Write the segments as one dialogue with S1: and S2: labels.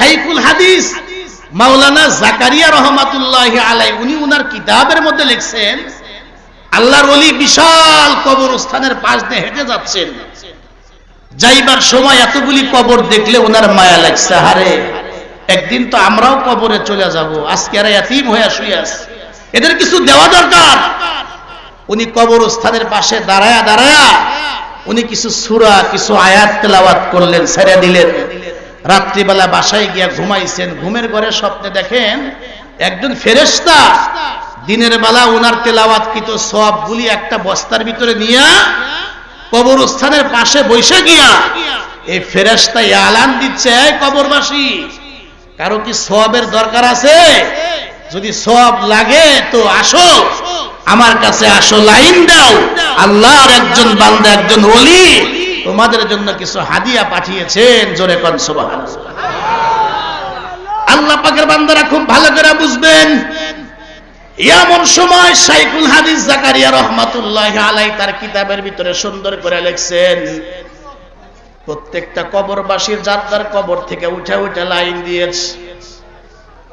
S1: শাইখুল হাদিস। মাওলানা জাকারিয়া রহমাতুল্লাহ আলাই উনি উনার কিতাবের মধ্যে লিখছেন, আল্লাহর ওলি বিশাল কবরস্থানের পাশ দিয়ে হেঁটে যাচ্ছেন। যাইবার সময় এতগুলি কবর দেখলে ওনার মায়া লাগছে, হারে। একদিন তো আমরাও কবরে চলে যাব, আজকে আর এতিম হয়ে শুয়ে আছে। এদের কিছু দেওয়া দরকার। উনি কবরস্থানের পাশে দাঁড়ায়া দাঁড়ায়া উনি কিছু সুরা, কিছু আয়াত তেলাওয়াত করলেন, ছেড়ে দিলেন। রাত্রিবেলা বাসায় গিয়া ঘুমাইছেন, ঘুমের ঘরে স্বপ্নে দেখেন একজন ফেরেশতা দিনের বেলা ওনার তেলাওয়াত কিন্তু সবগুলি একটা বস্তার ভিতরে নিয়া কবরস্থানের পাশে বসে গিয়া এই ফেরেশতা আলান দিচ্ছে কবরবাসী, কারও কি সবের দরকার আছে? যদি সব লাগে তো আসো, আমার কাছে আসো, লাইন দাও, আল্লাহর একজন বান্দা, একজন ওলি তোমাদের জন্য কিছু হাদিয়া পাঠিয়েছেন, জোরে কন সুবহানাল্লাহ। আল্লাহ পাকের বান্দারা খুব ভালো করে বুঝবেন। এমন সময় সাইকুল হাদিস জাকারিয়া রহমাতুল্লাহ আলাই তার কিতাবের ভিতরে সুন্দর করে লিখছেন, প্রত্যেকটা কবরবাসীর কবর থেকে উঠে উঠে লাইন দিয়েছে,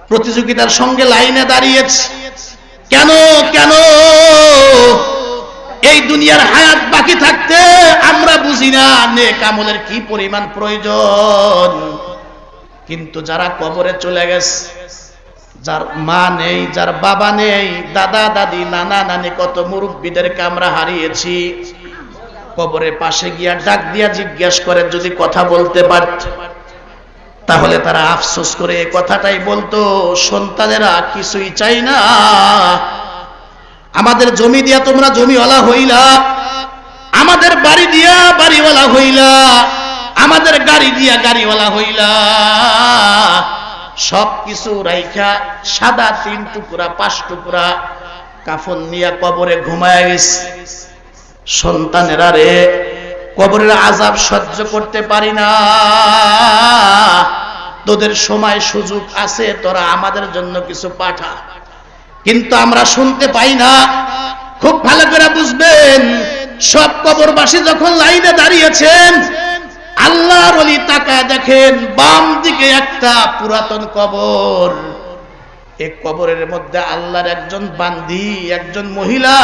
S1: প্রতিযোগিতার সঙ্গে লাইনে দাঁড়িয়েছে। কেন? কেন? এই দুনিয়ার হায়াত বাকি থাকতে আমরা বুঝি না, নেক আমলের কি পরিমাণ প্রয়োজন। কিন্তু যারা কবরে চলে গেছে, যার মা নেই, যার বাবা নেই, দাদা, দাদি, নানা, নানি কত মুরব্বীদেরকে আমরা হারিয়েছি। কবরের পাশে গিয়া ডাক দিয়া জিজ্ঞেস করে, যদি কথা বলতে পারত, তাহলে তারা আফসোস করে কথাটাই বলতো, সন্তানেরা কিছুই চাই না। আমাদের জমি দিয়া তোমরা জমিওয়ালা হইলা। আমাদের বাড়ি দিয়া বাড়িওয়ালা হইলা। আমাদের গাড়ি দিয়া গাড়িওয়ালা হইলা। সব কিছু রাইখা সাদা তিন টুকরা, পাঁচ টুকরা কাফন নিয়া কবরে ঘুমায় গেছে। সন্তানেরা রে, কবরের আজাব সহ্য করতে পারি না। তোদের সময় সুযোগ আছে, তোরা আমাদের জন্য কিছু পাঠা। কিন্তু আমরা শুনতে পাই না। খুব ভালো করে বুঝবেন, সব কবরবাসী যখন লাইনে দাঁড়িয়েছেন, আল্লাহর ওলি তাকায় দেখেন, বাম দিকে একটা পুরাতন কবর। এই কবরের মধ্যে আল্লাহর একজন বান্দি, একজন মহিলা,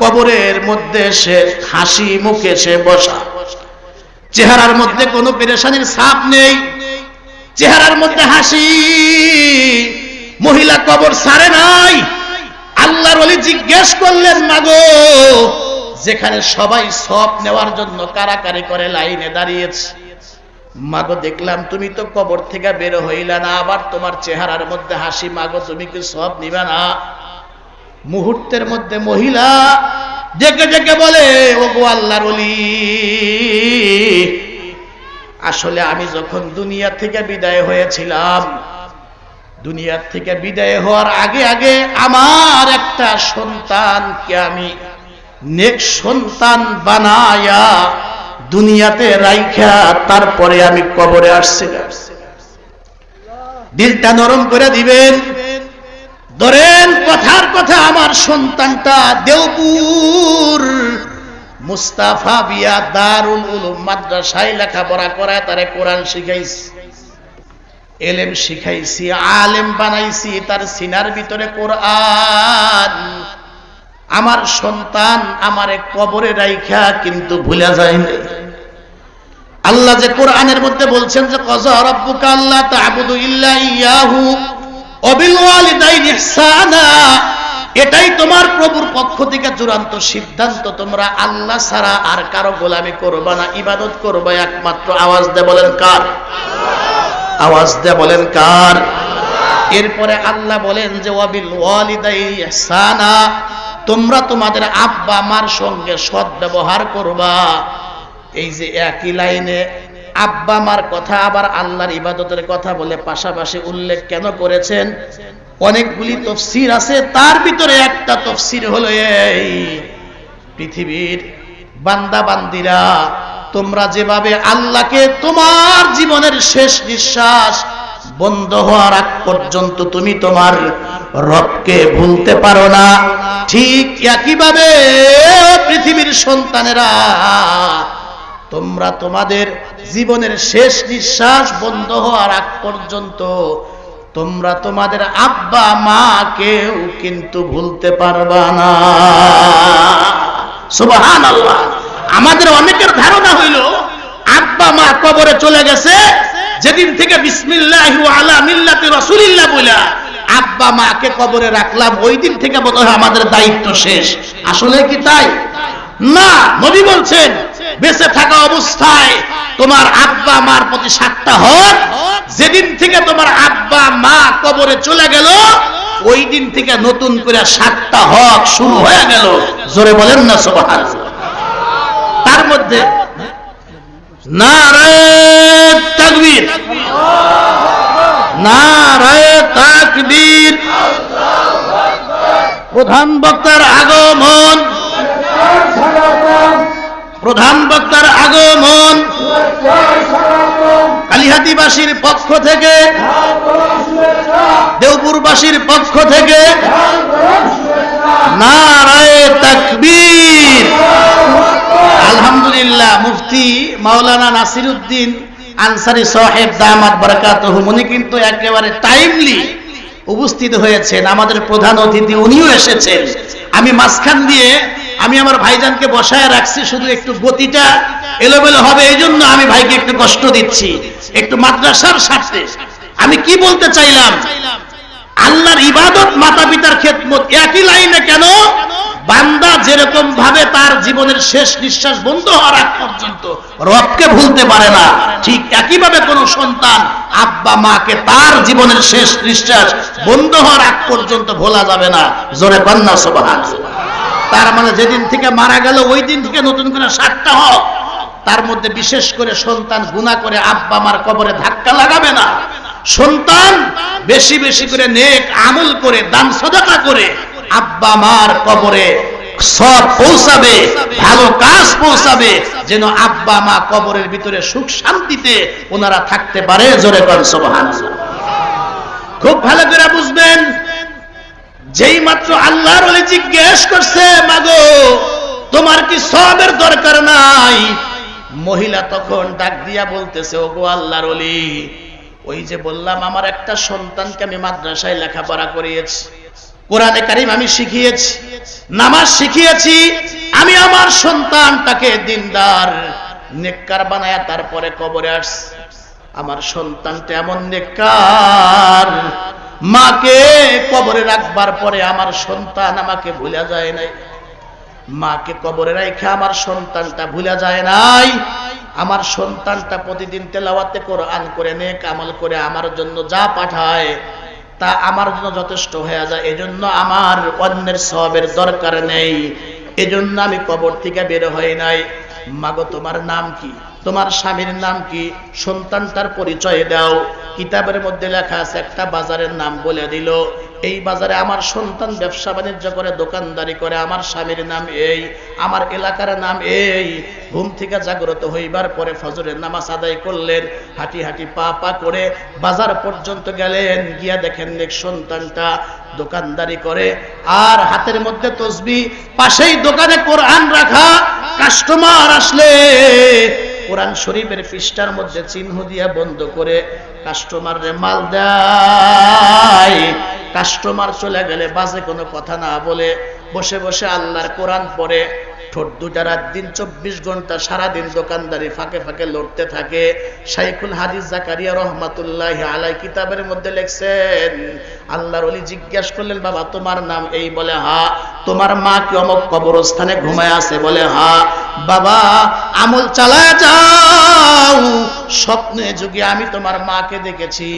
S1: কবরের মধ্যে সে হাসি মুখে সে বসা। চেহারার মধ্যে কোনো পেরেশানির ছাপ নেই, চেহারার মধ্যে হাসি। মহিলা কবর সারে নাই। আল্লাহর ওলি জিজ্ঞেস করলেন, মাগো, যেখানে সবাই সব নেওয়ার জন্য কারাকারি করে লাইনে দাঁড়িয়েছে। মাগো, দেখলাম তুমি তো কবর থেকে বের হইলা না, আবার তোমার চেহারার মধ্যে হাসি। মাগো, তুমি কি সব নিবে না? মুহূর্তের মধ্যে মহিলা ডেকে ডেকে বলে ও গো আল্লাহর ওলি, আসলে আমি যখন দুনিয়া থেকে বিদায় হয়েছিলাম দুনিয়ার থেকে বিদায় হওয়ার আগে আগে আমার একটা সন্তানকে আমি নেক সন্তান বানায়া দুনিয়াতে রাইখা, তারপরে আমি কবরে আসছিলাম। দিলটা নরম করে দিবেন। ধরেন কথার কথা, আমার সন্তানটা দেওপুর মুস্তাফা বিয়া দারুল উলুম মাদ্রাসায় লেখাপড়া করায় তারে কোরআন শিখাইছি। এলেম শিখাইছি, আলেম বানাইছি, তার সিনার ভিতরে কোরআন। আমার সন্তান আমারে কবরে রাইখা কিন্তু ভুলা যায় নাই। আল্লাহ যে কোরআনের মধ্যে বলছেন যে, কজা রব্বুকা আল্লাহ তা'বুদু ইল্লা ইয়াহু অবিল ওয়ালিদাইনি ইহসানা। এটাই তোমার প্রভুর পক্ষ থেকে চূড়ান্ত সিদ্ধান্ত। তোমরা আল্লাহ ছাড়া আর কারও গোলামি করবা না, ইবাদত করবা, একমাত্র আওয়াজ দে বলেন কার? আওয়াজ দে বলেন কার? এরপরে আল্লাহ বলেন যে, ওয়াবিল ওয়ালিদাই ইহসানা। তোমরা তোমাদের আব্বা মার সঙ্গে সৎ ব্যবহার করবা। এই যে একই লাইনে আব্বা মার কথা আবার আল্লাহর ইবাদতের কথা বলে পাশাপাশি উল্লেখ কেন করেছেন? অনেকগুলি তফসির আছে, তার ভিতরে একটা তফসির হলো এই পৃথিবীর বান্দা বান্দিরা তোমরা যেভাবে আল্লাহকে তোমার জীবনের শেষ নিঃশ্বাস বন্ধ হওয়ার আগ পর্যন্ত তুমি তোমার রবকে ভুলতে পারো না। ঠিক একইভাবে পৃথিবীর সন্তানেরা, তোমরা তোমাদের জীবনের শেষ নিঃশ্বাস বন্ধ হওয়ার আগ পর্যন্ত তোমরা তোমাদের আব্বা মা কেউ কিন্তু ভুলতে পারবা না। আমাদের অনেকের ধারণা হইল মা কবরে চলে গেছে। যেদিন থেকে বিসমিল্লাহ আলা আব্বা মাকে কবরে রাখলাম, ওই দিন থেকে বোধহয় আমাদের দায়িত্ব শেষ। আসলে কি তাই? না, নবী বলছেন, বেঁচে থাকা অবস্থায় তোমার আব্বা মার প্রতি সাতটা হক যেদিন থেকে তোমার আব্বা মা কবরে চলে গেল, ওই দিন থেকে নতুন করে সাতটা হক শুরু হয়ে গেল। জোরে বলেন না সবার তার মধ্যে নারায় তাকবীর। প্রধান বক্তার আগমন। প্রধান বক্তার আগমন। কালিহাতিবাসীর পক্ষ থেকে। দেওপুরবাসীর পক্ষ থেকে। নারায় তাকবীর। আলহামদুলিল্লাহ, মুফতি মাওলানা নাসির উদ্দিন আনসারি সাহেব দামাত বারাকাতুহু, উনি কিন্তু একেবারে টাইমলি উপস্থিত হয়েছেন। আমাদের প্রধান অতিথি উনিও এসেছেন। আমি মাঝখান দিয়ে আমি আমার ভাইজানকে বসায় রাখছি, শুধু একটু গতিটা এলোমেলো হবে, এই জন্য আমি ভাইকে একটু কষ্ট দিচ্ছি। একটু মাদ্রাসার স্বার্থে আমি কি বলতে চাইলাম? আল্লাহর ইবাদত মাতা পিতার খেদমত একই লাইনে কেন? বান্দা যেরকম ভাবে তার জীবনের শেষ নিঃশ্বাস বন্ধ হওয়ার আগ পর্যন্ত রবকে ভুলতে পারে না, ঠিক একইভাবে কোন সন্তান আব্বা মাকে তার জীবনের শেষ নিঃশ্বাস বন্ধ হওয়ার আগ পর্যন্ত ভোলা যাবে না। জোরে কন্যা সোবাহান তার মানে যেদিন থেকে মারা গেল, ওই দিন থেকে নতুন করে সাতটা হোক তার মধ্যে বিশেষ করে সন্তান গুণা করে আব্বা মার কবরে ধাক্কা লাগাবে না। সন্তান বেশি বেশি করে নেক আমল করে, দান সদাকা করে, আব্বা মার কবরে সব পৌঁছাবে, ভালো কাজ পৌঁছাবে, যেন আব্বা মা কবরের ভিতরে সুখ শান্তিতে ওনারা থাকতে পারে। জোরে কর সোহান খুব ভালো করে বুঝবেন, যেই মাত্র আল্লাহর ওলি জিজ্ঞেস করছে, মাগো, তোমার কি সবের দরকার নাই? মহিলা তখন ডাক দিয়া বলতেছে, ওগো আল্লাহর ওলি ওই যে বললাম, আমার একটা সন্তানকে আমি মাদ্রাসায় লেখাপড়া করিয়েছি। কোরআনে কারিম আমি শিখিয়েছি, নামাজ শিখিয়েছি, আমি আমার সন্তানটাকে দিনদার নেককার বানায়া তারপরে কবরে আসছি। আমার সন্তানটা এমন নেককার, মাকে কবরে রাখবার পরে আমার সন্তান আমাকে ভুলে যায় নাই। মাকে কবরে রেখে আমার সন্তানটা ভুলে যায় নাই। আমার সন্তানটা প্রতিদিন তেলাওয়াতে কোরআন করে, নেক আমল করে আমার জন্য যা পাঠায়, তা আমার জন্য যথেষ্ট হয়ে যায়। এজন্য আমার অন্যের সবের দরকার নেই। এজন্য আমি কবর থেকে বের হই নাই। মাগো, তোমার নাম কি? তোমার স্বামীর নাম কি? সন্তানটার পরিচয় দাও। কিতাবের মধ্যে লেখা আছে, একটা বাজারের নাম বলে দিল। এই বাজারে আমার সন্তান ব্যবসা বাণিজ্য করে, দোকানদারি করে, আমার স্বামীর নাম এই, আমার এলাকার নাম এই। ঘুম থেকে জাগ্রত হইবার পরে ফজরের নামাজ আদায় করলেন, হাঁটি হাঁটি পা পা করে বাজার পর্যন্ত গেলেন, গিয়া দেখেন দেখ সন্তানটা দোকানদারি করে, আর হাতের মধ্যে তসবি, পাশেই দোকানে কোরআন রাখা, কাস্টমার আসলে। কোরআন শরীফের পৃষ্ঠার মধ্যে চিহ্ন দিয়া বন্ধ করে কাস্টমার রে মাল দেয়। কাস্টমার চলে গেলে বাজে কোনো কথা না বলে বসে বসে আল্লাহর কোরআন পড়ে। ঠোঁট দুটা রাত দিন চব্বিশ ঘণ্টা সারাদিন দোকানদারি ফাঁকে ফাঁকে লড়তে থাকে। শাইখুল হাদিস জাকারিয়া রহমাতুল্লাহ আলাই কিতাবের মধ্যে লেখছেন, আল্লাহর অলি জিজ্ঞাসা করলেন, বাবা, তোমার নাম এই? বলে, হা। তোমার মা কি অমক কবরস্থানে ঘুমায় আছে? বলে, হা। বাবা, আমল চালায় যাও। স্বপ্নে যুগে আমি তোমার মাকে দেখেছি।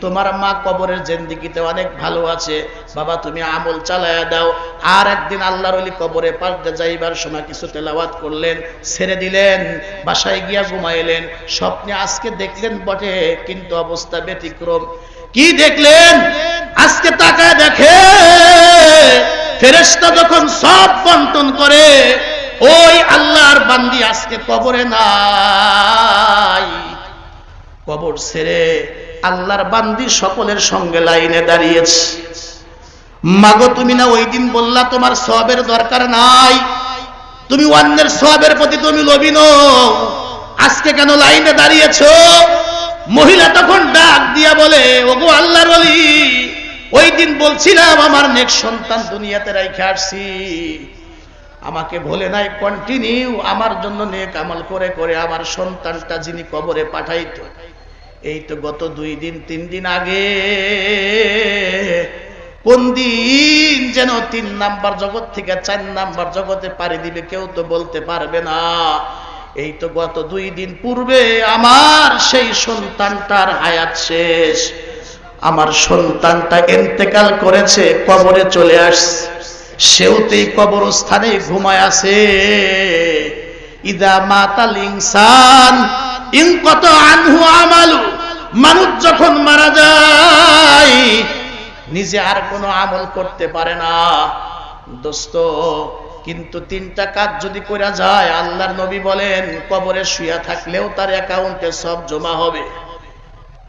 S1: তোমার মা কবরের জেন্দিগিতে অনেক ভালো আছে। বাবা, তুমি আমল চালায়া দাও। আর একদিন আল্লাহর অলি কবরে পাল্টে যাইবার সময় কিছু তেলাওয়াত করলেন, ছেড়ে দিলেন, বাসায় গিয়া ঘুমাইলেন। স্বপ্নে আজকে দেখলেন বটে, কিন্তু অবস্থা ব্যতিক্রম। কি দেখলেন? আজকে তাকায় দেখে, ফেরেশতা যখন সব বন্টন করে ওই আল্লাহর বান্দি আজকে কবরে নাই। কবর ছেড়ে আল্লাহর বান্দি সকলের সঙ্গে লাইনে দাঁড়িয়েছে। মাগো, তুমি না ওই দিন বললা তোমার সবের দরকার নাই? তুমি অন্যের সবের প্রতি তুমি লোভী আজকে কেন লাইনে দাঁড়িয়েছো? মহিলা তখন ডাক দিয়া বলে, ওগো আল্লাহর ওই দিন বলছিলাম আমার নেক সন্তান দুনিয়াতে রাইখে আসছি। আমাকে বলে নাই কন্টিনিউ আমার জন্য নেক আমল করে করে আমার সন্তানটা যিনি কবরে পাঠাইতো। এই তো গত দুই দিন, তিন দিন আগে, কোন দিন যেন তিন নাম্বার জগৎ থেকে চার নাম্বার জগতে পাড়ি দিবে, কেউ তো বলতে পারবে না। এই তো গত দুই দিন পূর্বে আমার সেই সন্তানটার হায়াত শেষ। আমার সন্তানটা এন্তেকাল করেছে, কবরে চলে আসছে। সেও তো এই কবরস্থানে ঘুমায় আছে। ইদা মাতাল ইনসান, ইন কত আনহু আমালু, মানুষ যখন মারা যায়, নিজে আর কোনো আমল করতে পারে না। দোস্ত, কিন্তু তিনটা কাজ যদি করা যায়, আল্লাহর নবী বলেন, কবরে শুয়া থাকলেও তার অ্যাকাউন্টে সব জমা হবে।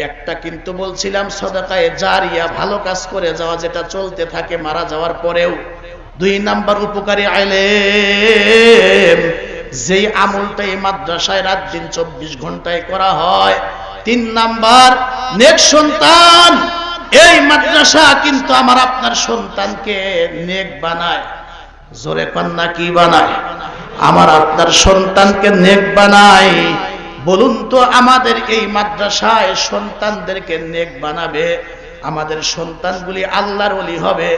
S1: একটা কিন্তু বলছিলাম, সদাকায় জারিয়া ভালো কাজ করে যাওয়া যেটা চলতে থাকে, মারা যাওয়ার পরেও। দুই নাম্বার উপকারী আইলেম যেই আমলটা এই মাদ্রাসায় রাত দিন চব্বিশ ঘন্টায় করা হয়। তিন নাম্বার, নেক সন্তান। এই মাদ্রাসা কিন্তু আমার আপনার সন্তানকে নেক বানায়। জোরে কন্যা, কি বানায়? আমার আপনার সন্তানকে নেক বানায়। বলুন তো আমাদের এই মাদ্রাসায় সন্তানদেরকে নেক বানাবে? আমাদের সন্তানগুলি আল্লাহর অলি হবে,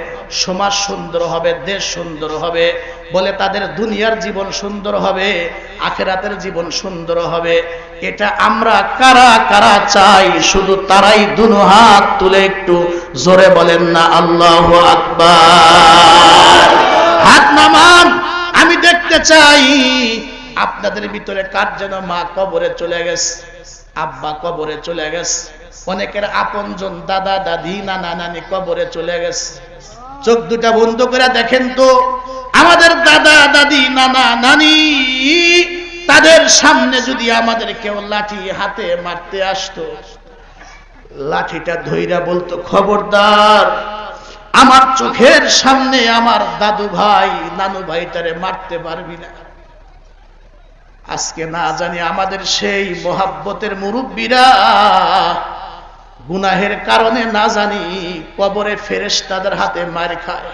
S1: সমাজ সুন্দর হবে, দেশ সুন্দর হবে, বলে তাদের দুনিয়ার জীবন সুন্দর হবে, আখেরাতের জীবন সুন্দর হবে। এটা আমরা কারা কারা চাই? শুধু তারাই দুনো হাত তুলে একটু জোরে বলেন না, আল্লাহ আকবার। হাত নামান, আমি দেখতে চাই, আপনাদের ভিতরে কার যেন মা কবরে চলে গেছে, আব্বা কবরে চলে গেছে। অনেকের আপনজন দাদা, দাদি, নানা, নানি কবরে চলে গেছে। চোখ দুটা বন্ধ করে দেখেন তো, আমাদের দাদা, দাদি, নানা, নানি, তাদের সামনে যদি আমাদের কেউ লাঠি হাতে মারতে আসতো, লাঠিটা ধইরা বলতো, খবরদার, আমার চোখের সামনে আমার দাদু ভাই, নানু ভাইটারে মারতে পারবি না। আজকে না জানি আমাদের সেই মোহাব্বতের মুরব্বীরা গুনাহের কারণে না জানি কবরে ফেরেস তাদের হাতে মার খায়।